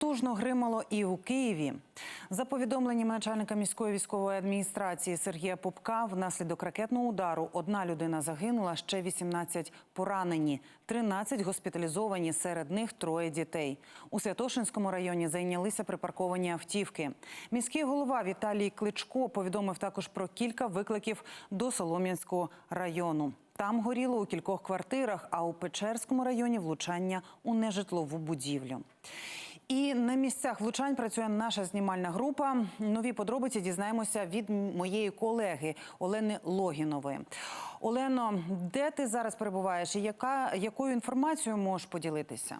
Потужно гримало і у Києві. За повідомленнями начальника міської військової адміністрації Сергія Попка, внаслідок ракетного удару одна людина загинула, ще 18 поранені, 13 госпіталізовані, серед них троє дітей. У Святошинському районі зайнялися припарковані автівки. Міський голова Віталій Кличко повідомив також про кілька викликів до Солом'янського району. Там горіло у кількох квартирах, а у Печерському районі влучання у нежитлову будівлю. І на місцях влучань працює наша знімальна група. Нові подробиці дізнаємося від моєї колеги Олени Логінової. Олено, де ти зараз перебуваєш і яка, якою інформацією можеш поділитися?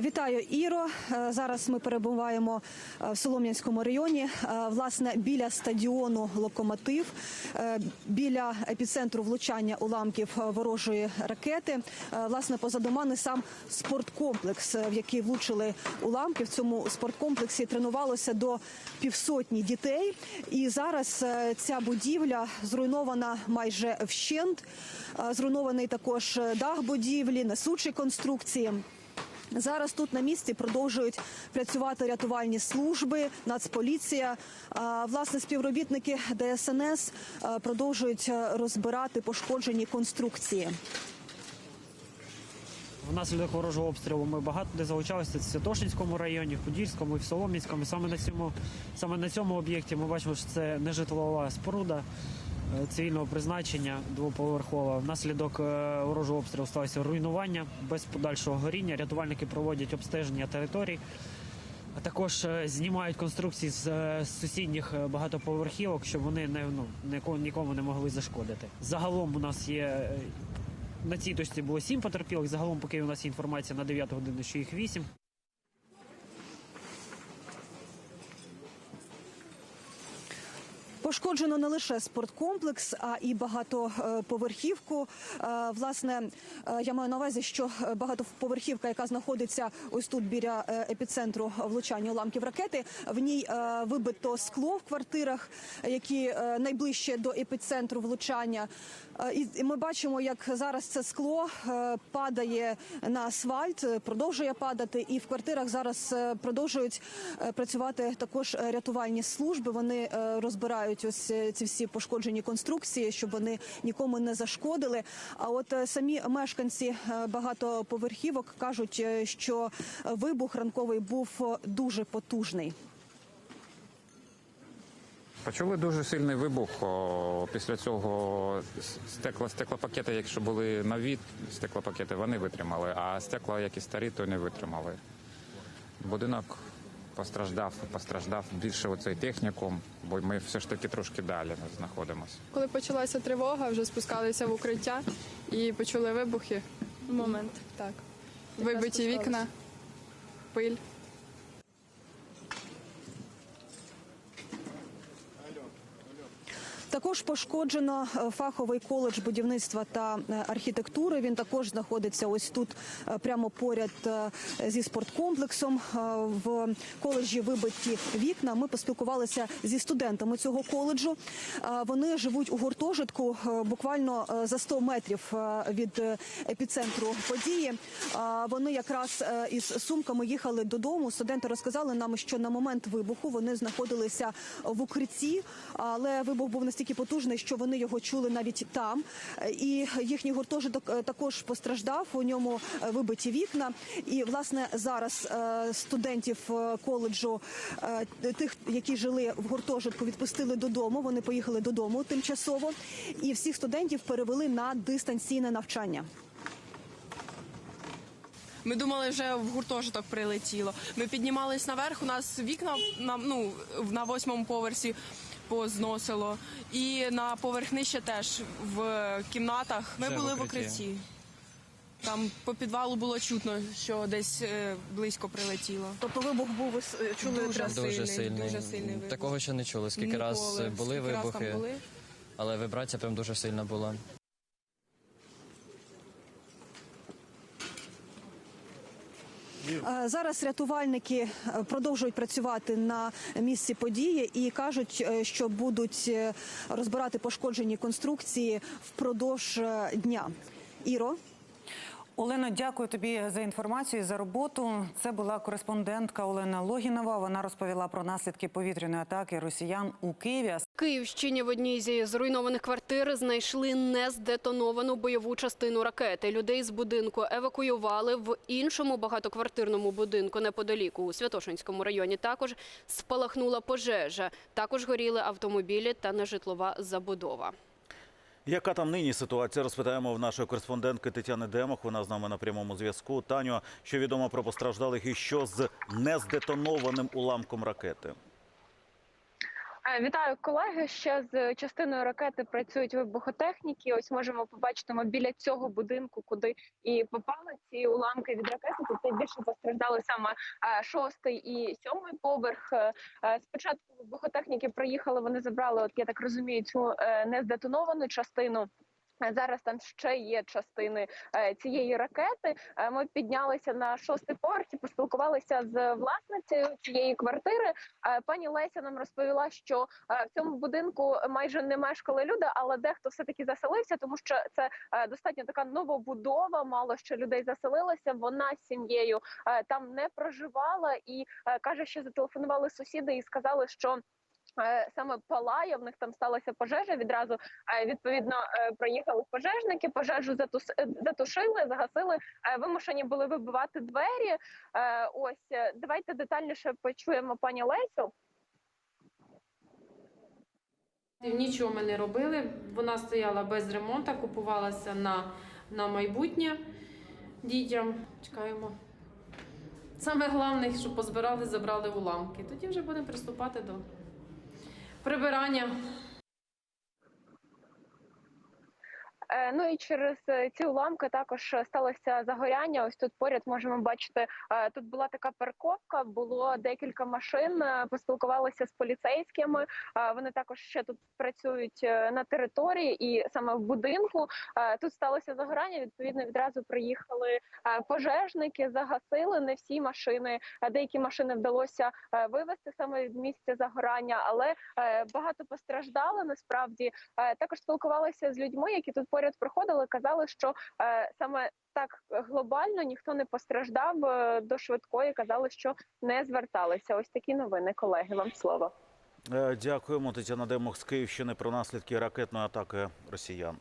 Вітаю, Іро. Е, Зараз ми перебуваємо е, в Солом'янському районі. Е, Власне, біля стадіону Локомотив, е, біля епіцентру влучання уламків е, ворожої ракети. Е, Власне, позаду мене сам спорткомплекс, е, в який влучили уламки. В цьому спорткомплексі тренувалося до півсотні дітей. І зараз е, ця будівля зруйнована майже вщент. Е, Зруйнований також е, дах будівлі, несучі конструкції. Зараз тут на місці продовжують працювати рятувальні служби, нацполіція. Власне, співробітники ДСНС продовжують розбирати пошкоджені конструкції. Внаслідок ворожого обстрілу ми багато де залучалися в Святошинському районі, в Подільському і в Солом'янському. Саме на цьому саме на цьому об'єкті ми бачимо, що це нежитлова споруда е, цивільного призначення двоповерхова. Внаслідок е, ворожого обстрілу сталося руйнування без подальшого горіння. Рятувальники проводять обстеження територій. А також е, знімають конструкції з, е, сусідніх е, багатоповерхівок, щоб вони не ну нікому, не могли зашкодити. Загалом у нас є е, на цій точці було сім потерпілих. Загалом, поки у нас є інформація на 9 годину, що їх вісім. Пошкоджено не лише спорткомплекс, а і багатоповерхівку. Е, Власне, е, я маю на увазі, що е, багатоповерхівка, яка знаходиться ось тут біля е, епіцентру влучання уламків ракети, в ній е, вибито скло в квартирах, які е, найближче до епіцентру влучання. Е, І ми бачимо, як зараз це скло е, падає на асфальт, е, продовжує падати, і в квартирах зараз е, продовжують е, працювати також е, рятувальні служби. Вони е, розбирають ось е, ці всі пошкоджені конструкції, щоб вони нікому не зашкодили. А от е, самі мешканці е, багатоповерхівок кажуть, що вибух ранковий був дуже потужний. Почули дуже сильний вибух. Після цього стекла, стеклопакети, якщо були нові стеклопакети, вони витримали, а стекла, які старі, то не витримали. Будинок постраждав, постраждав більше оцей технікум, бо ми все ж таки трошки далі знаходимося. Коли почалася тривога, вже спускалися в укриття і почули вибухи. Момент. Так. Вибиті вікна, пиль. Також пошкоджено е, фаховий коледж будівництва та е, архітектури. Він також знаходиться ось тут, е, прямо поряд зі спорткомплексом. В коледжі вибиті вікна. Ми поспілкувалися зі студентами цього коледжу. Вони живуть у гуртожитку буквально за 100 метрів від епіцентру події. Вони якраз із сумками їхали додому. Студенти розказали нам, що на момент вибуху вони знаходилися в укритті, але вибух був настільки потужний, що вони його чули навіть там. Е, І їхній гуртожиток е, також постраждав. У ньому е, вибиті вікна. І власне зараз студентів коледжу, тих, які жили в гуртожитку, відпустили додому. Вони поїхали додому тимчасово, і всіх студентів перевели на дистанційне навчання. Ми думали, вже в гуртожиток прилетіло. Ми піднімались наверх. У нас вікна на ну на восьмому поверсі позносило, і на поверхні ще теж в кімнатах. Ми Це були в укритті. укритті. Там по підвалу було чутно, що десь е, близько прилетіло. Тобто вибух був ви с- чули Дуже прямо? сильний, Дуже сильний. дуже сильний вибух. Такого ще не чули. Скільки раз Ніколи. були Скільки раз вибухи, там були. але вібрація прям дуже сильна була. Зараз рятувальники е, продовжують працювати на місці події і кажуть, е, що будуть е, розбирати пошкоджені конструкції впродовж е, дня. Іро. Олено, дякую тобі за інформацію і за роботу. Це була кореспондентка Олена Логінова. Вона розповіла про наслідки повітряної атаки росіян у Києві. Київщині в одній зі зруйнованих квартир знайшли нездетоновану бойову частину ракети. Людей з будинку евакуювали в іншому багатоквартирному будинку неподаліку у Святошинському районі. Також спалахнула пожежа. Також горіли автомобілі та нежитлова забудова. Яка там нині ситуація? Розпитаємо в нашої кореспондентки Тетяни Демох. Вона з нами на прямому зв'язку. Таню, що відомо про постраждалих і що з нездетонованим уламком ракети? Е, Вітаю колеги. Ще з частиною ракети працюють вибухотехніки. Ось можемо побачити ми біля цього будинку, куди і попали ці уламки від ракети. Тут найбільше постраждали саме е, шостий і сьомий поверх. Е, Спочатку вибухотехніки приїхали. Вони забрали, от я так розумію, цю нездетоновану частину. Зараз там ще є частини е, цієї ракети. Е, Ми піднялися на шостий поверх і поспілкувалися з власницею цієї квартири. Е, Пані Леся нам розповіла, що в цьому будинку майже не мешкали люди, але дехто все таки заселився, тому що це достатньо така новобудова. Мало що людей заселилося. Вона з сім'єю там не проживала і каже, що зателефонували сусіди і сказали, що. Саме палає, в них там сталася пожежа. Відразу відповідно е, приїхали пожежники, пожежу е, затушили, загасили. е, Вимушені були вибивати двері. Ось давайте детальніше почуємо пані Лесю. Нічого ми не робили. Вона стояла без ремонту, купувалася на, на майбутнє дітям. Чекаємо. Саме головне, щоб позбирали, забрали уламки. Тоді вже будемо приступати до прибирання. Е, Ну і через е, ці уламки також е, сталося загоряння. Ось тут поряд можемо бачити. е, Тут була така парковка, було декілька машин. е, Поспілкувалися з поліцейськими. е, Вони також ще тут працюють е, на території і саме в будинку. Е, Тут сталося загоряння. Відповідно, відразу приїхали е, пожежники, загасили не всі машини. Е, Деякі машини вдалося е, вивезти саме від місця загорання, але е, багато постраждали насправді. Е, Також спілкувалися з людьми, які тут поряд проходили. Казали, що е, саме так глобально ніхто не постраждав е, до швидкої. Казали, що не зверталися. Ось такі новини, колеги. Вам слово. Е, Дякуємо, Тетяна Демох з Київщини про наслідки ракетної атаки росіян.